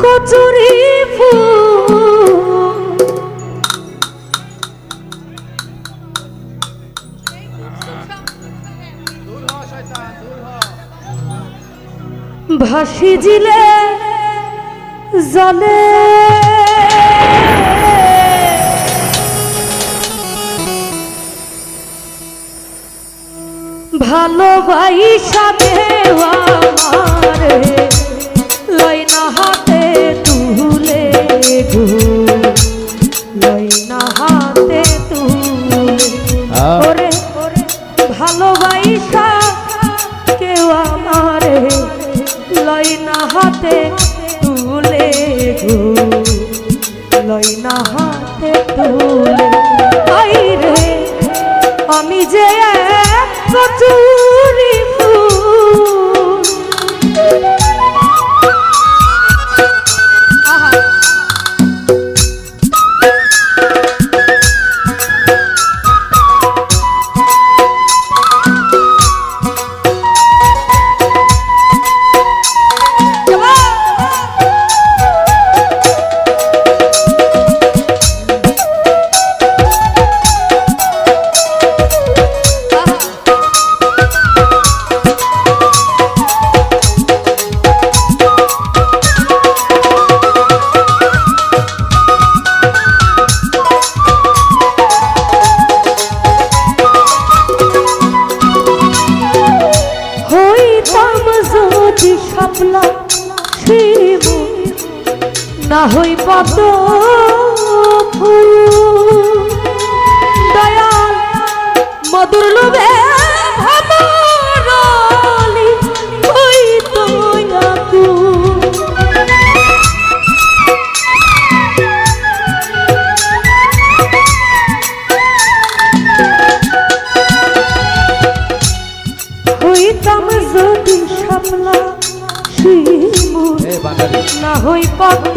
কচুরি ভাসি জিলে জলে। ভালোবাইসা দেওয়া আমারে ভালোবাইসা কেউ আমারে লইনা হাতে তুলে গো। লইনা হাতে তুলে পাত দয়াল মধুর লোভে না হই পদ্ম।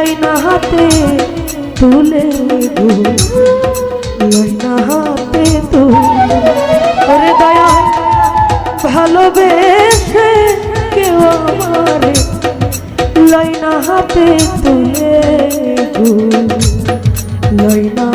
লাইনা হাতে তুলে গো লাইনা হাতে তুলে দয়া ভালোবেসে কেউ আমারে লাইনা হাতে তুলে গো লাইনা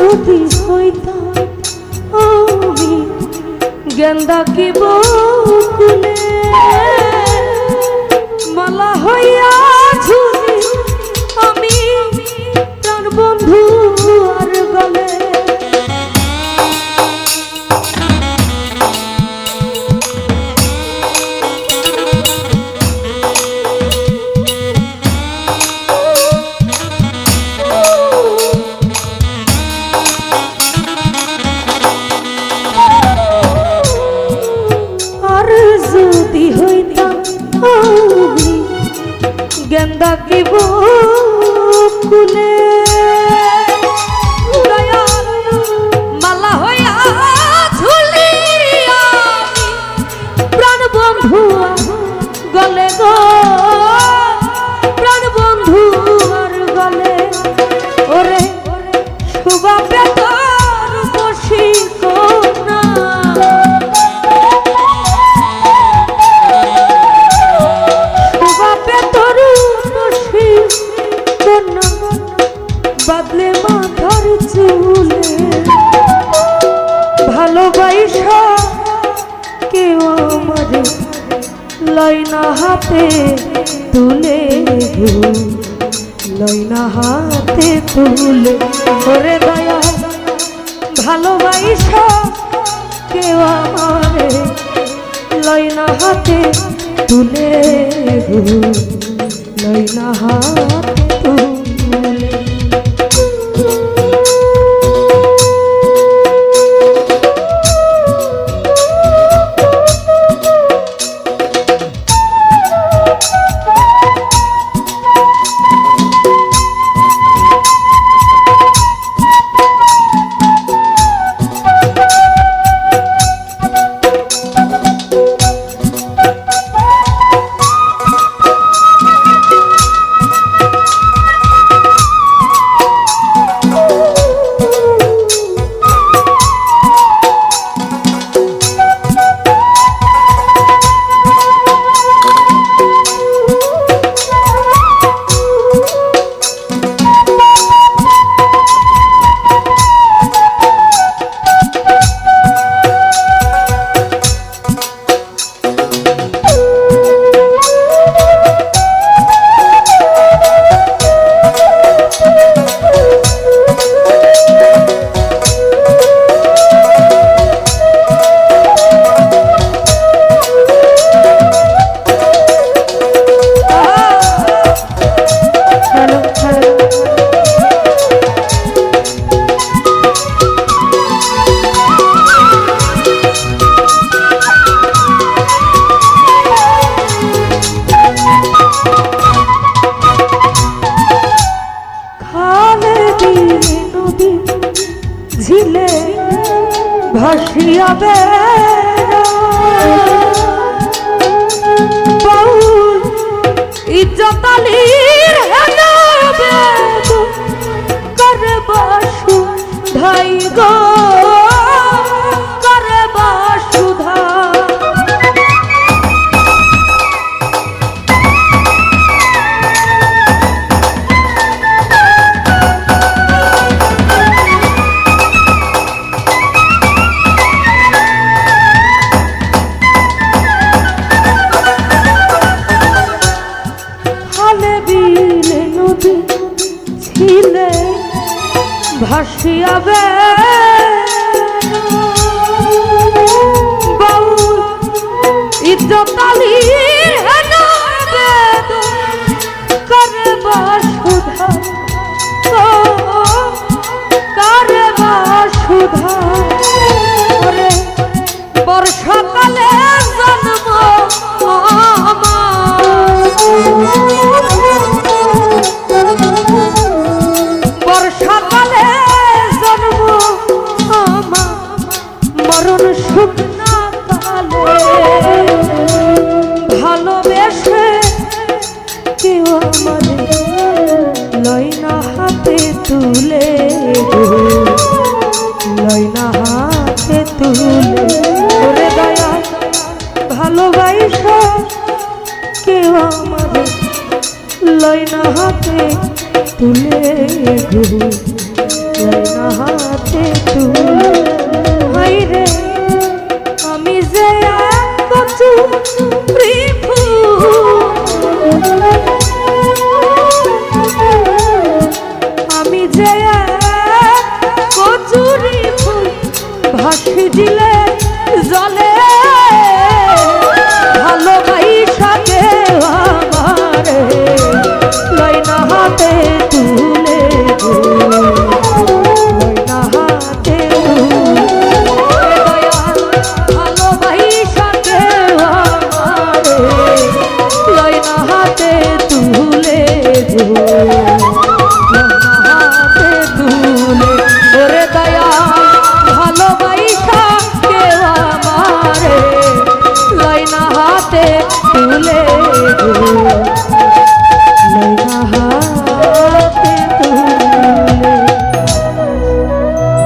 যদি হইতাম আমি গেন্দা কি বকুলে? মালা হইয়া যদি হইতাম গেন্দা কি বকুলে? মাথার চুলে ভালোবাসা কেউ আমার লয়না হাতে তুলে লয়না হাতে তুলে। করে দয়া ভালোবাসা কেউ আমার লয়না হাতে তুলে লয়না হাতে তুলে। ভাসিয়া ইজ্জতালির হেলা বেদু করবাসু ধাই গো বাঁচিয়াবে বাউল ইজ্জতালী